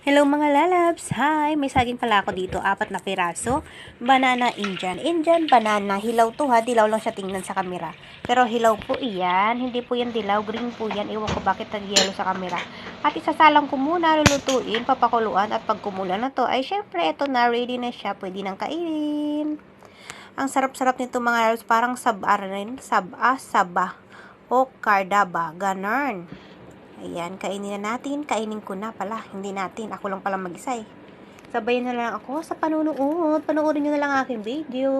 Hello mga lalabs! Hi! May saging pala ako dito, apat na piraso. Banana Indian. Indian banana. Hilaw to ha, dilaw lang siya tingnan sa kamera. Pero hilaw po iyan. Hindi po yan dilaw, green po yan. Ewan ko bakit nag-yellow sa kamera. At isasalang ko muna, lulutuin, papakuluan. At pag kumula na to, ay syempre, ito na, ready na siya. Pwede nang kainin. Ang sarap-sarap nito mga lalabs. Parang saba rin. Saba, saba. O kardaba. Ganon. Ayan, kainin na natin. Kainin ko na pala. Hindi natin. Ako lang pala mag-isa eh. Sabayan na lang ako sa panunood. Panoorin nyo na lang aking video.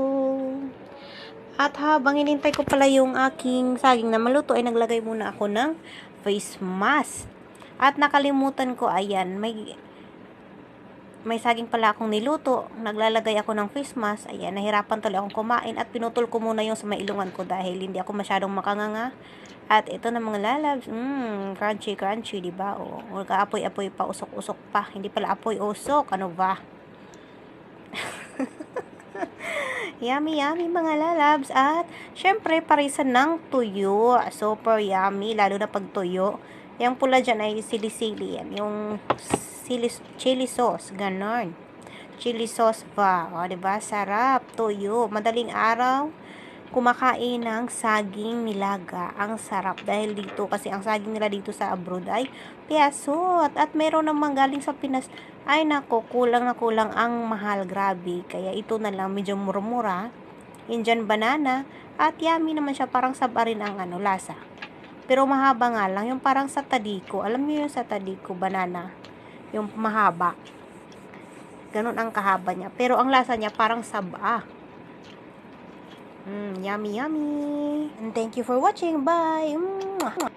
At habang inintay ko pala yung aking saging na maluto, ay naglagay muna ako ng face mask. At nakalimutan ko, ayan, may may saging pala akong niluto. Naglalagay ako ng face mask. Ayan, nahirapan tuloy akong kumain at pinutol ko muna yung sa mailungan ko dahil hindi ako masyadong makanganga. At ito na mga lalabs, mmm, crunchy, crunchy, di ba? O, o kaapoy-apoy pa, usok-usok pa. Hindi pala apoy-usok, ano ba? yummy, yummy mga lalabs. At, syempre, parisan ng tuyo. Super yummy, lalo na pag tuyo. Yung pula dyan ay sili-sili yan. Yung sili, chili sauce, ganon. Chili sauce pa. O, diba? Sarap. Tuyo. Madaling araw kumakain ng saging nilaga. Ang sarap. Dahil dito kasi ang saging nila dito sa abroad ay piyasot. At meron namang galing sa Pinas. Ay nako kulang na kulang ang mahal. Grabe. Kaya ito na lang medyo murmura. Indian banana. At yummy naman siya. Parang saba rin ang ano lasa. Pero mahaba nga lang. Yung parang sa tadiko alam niyo yung sa tadiko banana? Yung mahaba. Ganun ang kahaba niya. Pero ang lasa niya parang saba Mm, yummy, yummy. And thank you for watching. Bye.